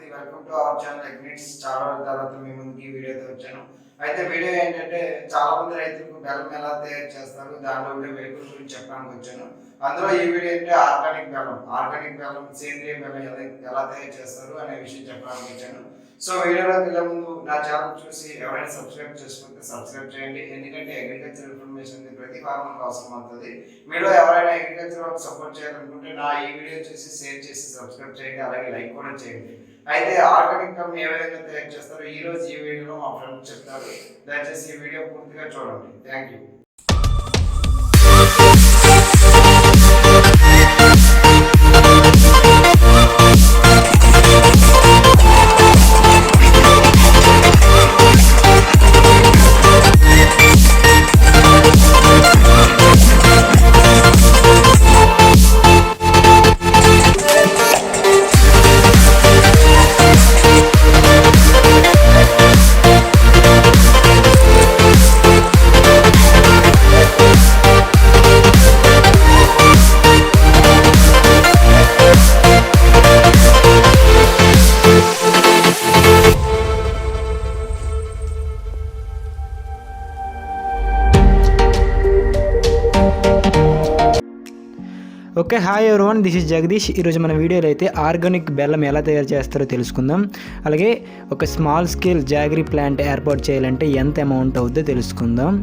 నమస్తే welcome to our channel ఎగ్నిట్స్ చాలా రోజుల తర్వాత మీ ముందుకి ఈ వీడియోతో వచ్చాను. అయితే వీడియో ఏంటంటే చాలా మంది రైతులకు బెల్లం ఎలా తయారు చేస్తారు దానిలో ఉండే వెలుగుల గురించి చెప్పడానికి వచ్చాను. అందులో ఈ వీడియో అంటే ఆర్గానిక్ బెల్లం ఆర్గానిక్ బెల్లం సేంద్రియ బెల్లం ఎలా ఎలా తయారు చేస్తారు అనే విషయం చెప్పడానికి వచ్చాను. సో వీడియోలోకి వెళ్ళే ముందు నా ఛానల్ చూసి ఎవరైనా సబ్స్క్రైబ్ చేసుకుంటే సబ్స్క్రైబ్ చేయండి. ఎందుకంటే అగ్రికల్చర్ ఇన్ఫర్మేషన్ ప్రతి ఫార్మర్కి అవసరం అవుతుంది. మీరు ఎవరైనా అగ్రికల్చర్ వాళ్ళకి సపోర్ట్ చేయాలనుకుంటే నా ఈ వీడియో చూసి షేర్ చేసి సబ్స్క్రైబ్ చేయండి. అలాగే లైక్ కూడా చేయండి. అయితే ఆర్గానిక్ కంపెనీ ఏ విధంగా తయారు చేస్తారో ఈ రోజు ఈ వీడియోలో మా ఫ్రెండ్ చెప్తారు. దయచేసి ఈ వీడియో పూర్తిగా చూడండి. Thank you okay hi everyone this is Jagadish ఈరోజు మన వీడియోలో అయితే ఆర్గానిక్ బెల్లం ఎలా తయారు చేస్తారో తెలుసుకుందాం. అలాగే ఒక స్మాల్ స్కేల్ జాగరీ ప్లాంట్ ఏర్పాటు చేయాలంటే ఎంత అమౌంట్ అవుద్దో తెలుసుకుందాం.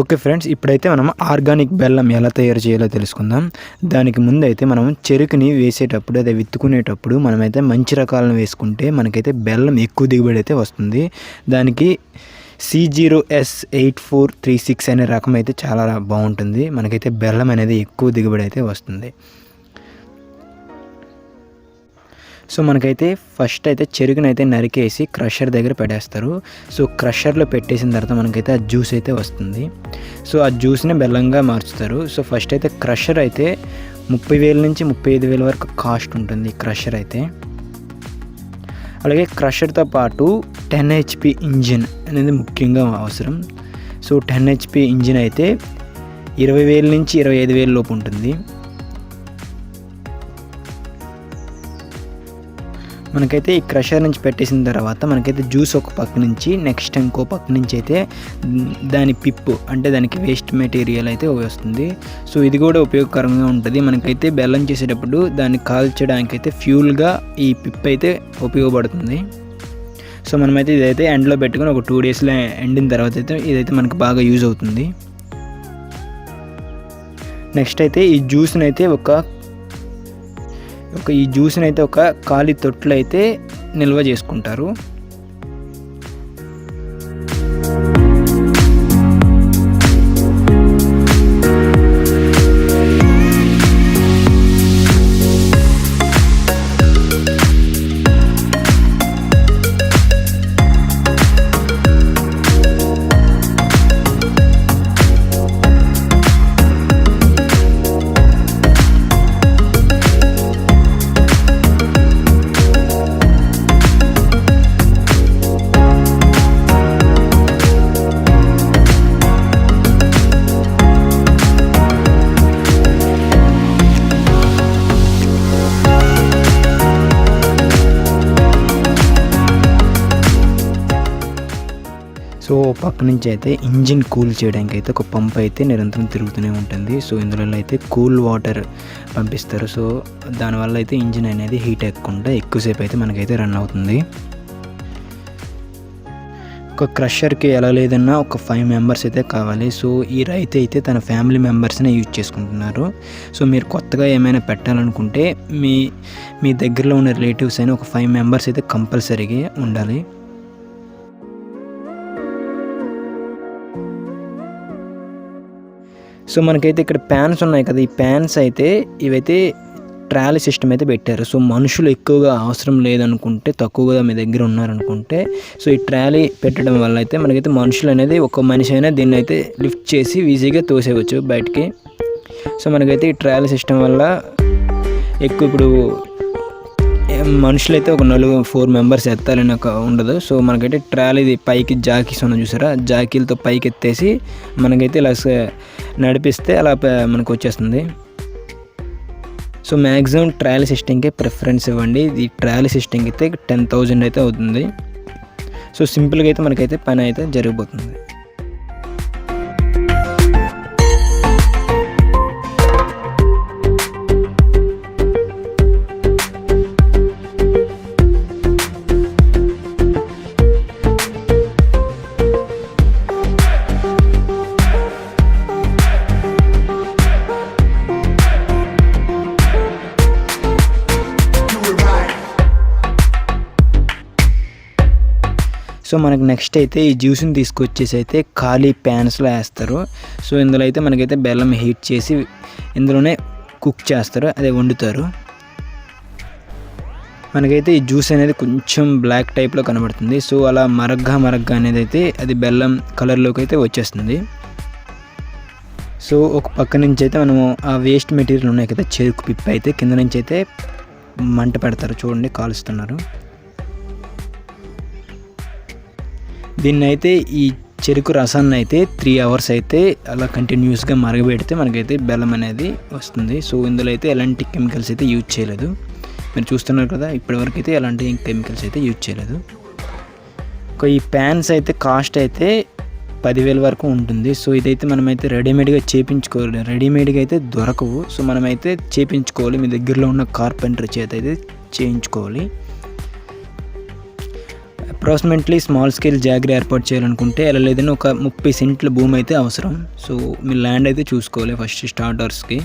ఓకే ఫ్రెండ్స్ ఇప్పుడైతే మనం ఆర్గానిక్ బెల్లం ఎలా తయారు చేయాలో తెలుసుకుందాం. దానికి ముందైతే మనం చెరుకుని వేసేటప్పుడు అదే విత్తుకునేటప్పుడు మనమైతే మంచి రకాలను వేసుకుంటే మనకైతే బెల్లం ఎక్కువ దిగుబడి అయితే వస్తుంది. దానికి C zero S eight four three six అనే రకం అయితే చాలా బాగుంటుంది. మనకైతే బెల్లం అనేది ఎక్కువ దిగుబడి అయితే వస్తుంది. సో మనకైతే ఫస్ట్ అయితే చెరుకునైతే నరికేసి క్రషర్ దగ్గర పెట్టేస్తారు. సో క్రషర్లో పెట్టేసిన తర్వాత మనకైతే ఆ జ్యూస్ అయితే వస్తుంది. సో ఆ జ్యూస్ని బెల్లంగా మార్చుతారు. సో ఫస్ట్ అయితే క్రషర్ అయితే ముప్పై వేల నుంచి ముప్పై ఐదు వేల వరకు కాస్ట్ ఉంటుంది క్రషర్ అయితే. అలాగే క్రషర్తో పాటు టెన్ హెచ్పి ఇంజిన్ అనేది ముఖ్యంగా అవసరం. సో టెన్ హెచ్పి ఇంజిన్ అయితే ఇరవై వేల నుంచి ఇరవై ఐదు వేల లోపు ఉంటుంది. మనకైతే ఈ క్రషర్ నుంచి పెట్టేసిన తర్వాత మనకైతే జ్యూస్ ఒక పక్క నుంచి నెక్స్ట్ ఇంకో పక్క నుంచి అయితే దాని పిప్పు అంటే దానికి వేస్ట్ మెటీరియల్ అయితే వస్తుంది. సో ఇది కూడా ఉపయోగకరంగా ఉంటుంది. మనకైతే బెల్లం చేసేటప్పుడు దాన్ని కాల్చడానికి అయితే ఫ్యూల్గా ఈ పిప్ అయితే ఉపయోగపడుతుంది. సో మనమైతే ఇదైతే ఎండ్లో పెట్టుకొని ఒక టూ డేస్లో ఎండిన తర్వాత అయితే ఇదైతే మనకు బాగా యూజ్ అవుతుంది. నెక్స్ట్ అయితే ఈ జ్యూస్ని అయితే ఒక ఒక ఈ జ్యూస్ని అయితే ఒక ఖాళీ తొట్లు అయితే నిల్వ చేసుకుంటారు. పక్క నుంచి అయితే ఇంజిన్ కూల్ చేయడానికి అయితే ఒక పంప్ అయితే నిరంతరం తిరుగుతూనే ఉంటుంది. సో ఇందులో అయితే కూల్ వాటర్ పంపిస్తారు. సో దానివల్ల అయితే ఇంజిన్ అనేది హీట్ ఎక్కకుండా ఎక్కువసేపు అయితే మనకైతే రన్ అవుతుంది. ఒక క్రషర్కి ఎలా లేదన్నా ఒక ఫైవ్ మెంబర్స్ అయితే కావాలి. సో ఈ రైతు అయితే తన ఫ్యామిలీ మెంబర్స్నే యూజ్ చేసుకుంటున్నారు. సో మీరు కొత్తగా ఏమైనా పెట్టాలనుకుంటే మీ మీ దగ్గరలో ఉన్న రిలేటివ్స్ అయినా ఒక ఫైవ్ మెంబర్స్ అయితే కంపల్సరీగా ఉండాలి. సో మనకైతే ఇక్కడ ప్యాన్స్ ఉన్నాయి కదా ఈ ప్యాన్స్ అయితే ఇవైతే ట్రాలీ సిస్టమ్ అయితే పెట్టారు. సో మనుషులు ఎక్కువగా అవసరం లేదనుకుంటే తక్కువగా మీ దగ్గర ఉన్నారనుకుంటే సో ఈ ట్రాలీ పెట్టడం వల్ల అయితే మనకైతే మనుషులు అనేది ఒక మనిషి అయినా దీన్ని అయితే లిఫ్ట్ చేసి ఈజీగా తోసేయవచ్చు బయటికి. సో మనకైతే ఈ ట్రాలీ సిస్టమ్ వల్ల ఎక్కువ ఇప్పుడు మనుషులైతే ఒక నలుగురు ఫోర్ మెంబర్స్ ఎత్తాలని ఒక ఉండదు. సో మనకైతే ట్రాలీ ఇది పైకి జాకీస్ ఉన్న చూసారా? జాకీలతో పైకి ఎత్తేసి మనకైతే ఇలా నడిపిస్తే అలా మనకు వచ్చేస్తుంది సో మ్యాక్సిమం ట్రయల్ సిస్టంకే ప్రిఫరెన్స్ ఇవ్వండి. ఈ ట్రయల్ సిస్టమ్కి అయితే టెన్ థౌజండ్ అయితే అవుతుంది. సో సింపుల్గా అయితే మనకైతే పని అయితే జరిగిపోతుంది. సో మనకి నెక్స్ట్ అయితే ఈ జ్యూస్ని తీసుకొచ్చేసి అయితే ఖాళీ ప్యాన్స్లో వేస్తారు. సో ఇందులో అయితే మనకైతే బెల్లం హీట్ చేసి ఇందులోనే కుక్ చేస్తారు అదే వండుతారు. మనకైతే ఈ జ్యూస్ అనేది కొంచెం బ్లాక్ టైప్లో కనబడుతుంది. సో అలా మరగ్గా మరగ్గా అనేది అయితే అది బెల్లం కలర్లోకి అయితే వచ్చేస్తుంది. సో ఒక పక్క నుంచి అయితే మనము ఆ వేస్ట్ మెటీరియల్ ఉన్నాయి కదా చెరుకు పిప్పి అయితే కింద నుంచి అయితే మంట పెడతారు. చూడండి కాలుస్తున్నారు. దీన్ని అయితే ఈ చెరుకు రసాన్ని అయితే త్రీ అవర్స్ అయితే అలా కంటిన్యూస్గా మరగబెడితే మనకైతే బెల్లం అనేది వస్తుంది. సో ఇందులో అయితే ఎలాంటి కెమికల్స్ అయితే యూజ్ చేయలేదు. మీరు చూస్తున్నారు కదా ఇప్పటివరకు అయితే ఎలాంటి కెమికల్స్ అయితే యూజ్ చేయలేదు. ఒక ఈ ప్యాన్స్ అయితే కాస్ట్ అయితే పదివేల వరకు ఉంటుంది. సో ఇదైతే మనమైతే రెడీమేడ్గా చేపించుకోవాలి రెడీమేడ్గా అయితే దొరకవు. సో మనమైతే చేపించుకోవాలి. మీ దగ్గరలో ఉన్న కార్పెంటర్ చేత అయితే చేయించుకోవాలి. అప్రాక్సిమేట్లీ స్మాల్ స్కేల్ జాగరీ ఏర్పాటు చేయాలనుకుంటే ఎలా లేదని ఒక ముప్పై సెంట్ల భూమి అయితే అవసరం. సో మీ ల్యాండ్ అయితే చూసుకోవాలి ఫస్ట్ స్టార్టర్స్కి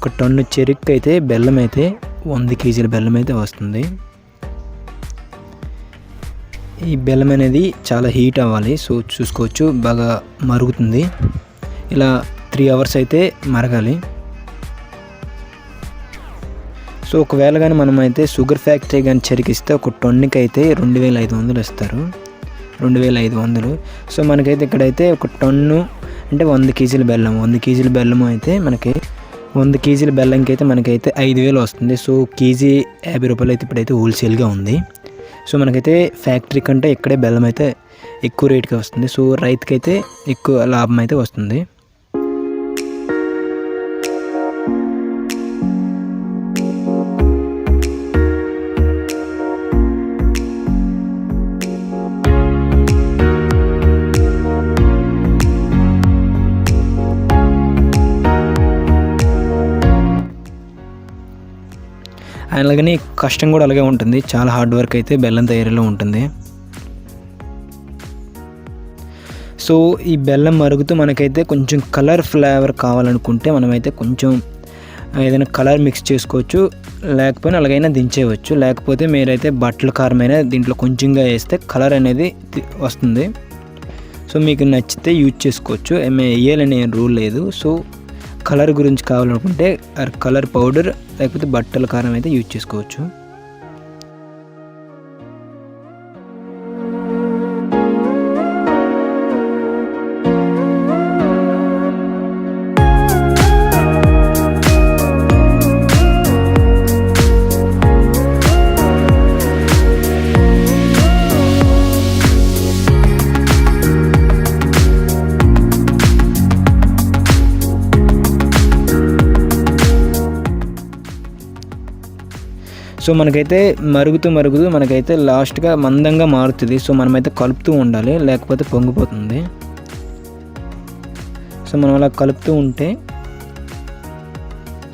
ఒక టన్ను చెరుకు అయితే బెల్లం అయితే వంద కేజీల బెల్లం అయితే వస్తుంది. ఈ బెల్లం అనేది చాలా హీట్ అవ్వాలి సో చూసుకోవచ్చు బాగా మరుగుతుంది. ఇలా త్రీ అవర్స్ అయితే మరగాలి. సో ఒకవేళ కానీ మనమైతే షుగర్ ఫ్యాక్టరీ కానీ చెరికిస్తే ఒక టన్నుకి అయితే రెండు వేల ఐదు వందలు ఇస్తారు. రెండు వేల ఐదు వందలు. సో మనకైతే ఇక్కడైతే ఒక టన్ను అంటే వంద కేజీల బెల్లం. వంద కేజీల బెల్లం అయితే మనకి వంద కేజీల బెల్లంకి అయితే మనకైతే ఐదు వేలు వస్తుంది. సో కేజీ యాభై రూపాయలు అయితే ఇప్పుడైతే హోల్సేల్గా ఉంది. సో మనకైతే ఫ్యాక్టరీ కంటే ఇక్కడే బెల్లం అయితే ఎక్కువ రేట్కి వస్తుంది. సో రైతుకైతే ఎక్కువ లాభం అయితే వస్తుంది. అలాగని కష్టం కూడా అలాగే ఉంటుంది. చాలా హార్డ్ వర్క్ అయితే బెల్లం తయారీలో ఉంటుంది. సో ఈ బెల్లం మరుగుతూ మనకైతే కొంచెం కలర్ ఫ్లేవర్ కావాలనుకుంటే మనమైతే కొంచెం ఏదైనా కలర్ మిక్స్ చేసుకోవచ్చు. లేకపోయినా అలాగైనా దించేయవచ్చు. లేకపోతే మీరైతే బట్టల కారమైనా దీంట్లో కొంచెంగా వేస్తే కలర్ అనేది వస్తుంది. సో మీకు నచ్చితే యూజ్ చేసుకోవచ్చు. ఏమే వేయాలనే రూల్ లేదు. సో కలర్ గురించి కావాలనుకుంటే కలర్ పౌడర్ లేకపోతే బట్టల కారం అయితే యూజ్ చేసుకోవచ్చు. సో మనకైతే మరుగుతూ మరుగుతూ మనకైతే లాస్ట్గా మందంగా మారుతుంది. సో మనమైతే కలుపుతూ ఉండాలి లేకపోతే పొంగిపోతుంది. సో మనం అలా కలుపుతూ ఉంటే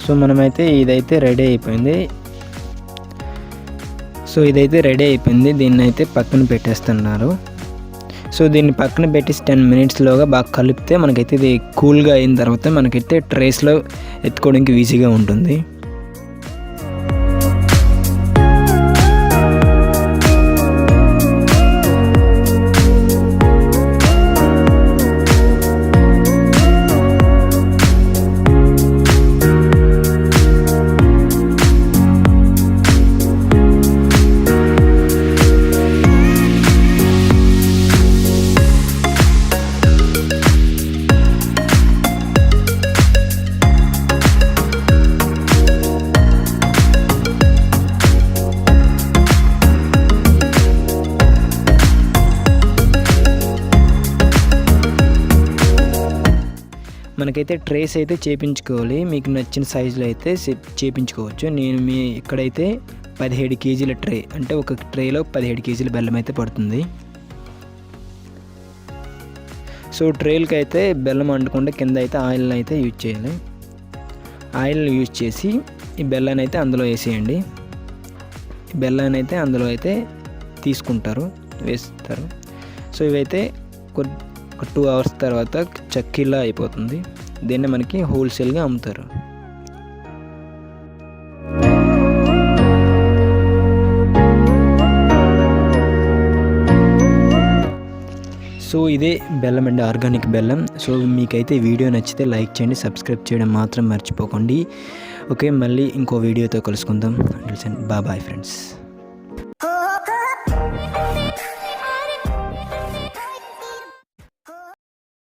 సో మనమైతే ఇదైతే రెడీ అయిపోయింది. సో ఇదైతే రెడీ అయిపోయింది. దీన్ని అయితే పక్కన పెట్టేస్తున్నారు. సో దీన్ని పక్కన పెట్టేసి టెన్ మినిట్స్లోగా బాగా కలిపితే మనకైతే ఇది కూల్గా అయిన తర్వాత మనకైతే ట్రేస్లో ఎత్తుకోవడానికి ఈజీగా ఉంటుంది. మనకైతే ట్రేస్ అయితే చేపించుకోవాలి. మీకు నచ్చిన సైజులో అయితే చేపించుకోవచ్చు. నేను మీ ఇక్కడైతే పదిహేడు కేజీల ట్రే అంటే ఒక ట్రేలో పదిహేడు కేజీల బెల్లం అయితే పడుతుంది. సో ట్రేలకి అయితే బెల్లం అంటకుండా కింద అయితే ఆయిల్ని అయితే యూజ్ చేయాలి. ఆయిల్ని యూజ్ చేసి ఈ బెల్లాన్ని అయితే అందులో వేసేయండి. బెల్లాన్ని అయితే అందులో అయితే తీసుకుంటారు వేస్తారు. సో ఇవైతే ఒక టూ అవర్స్ తర్వాత చక్కీలా అయిపోతుంది. దీన్ని మనకి హోల్సేల్గా అమ్ముతారు. సో ఇదే బెల్లం అండి ఆర్గానిక్ బెల్లం. సో మీకైతే వీడియో నచ్చితే లైక్ చేయండి సబ్స్క్రైబ్ చేయడం మాత్రం మర్చిపోకండి. ఓకే మళ్ళీ ఇంకో వీడియోతో కలుసుకుందాం. Bye friends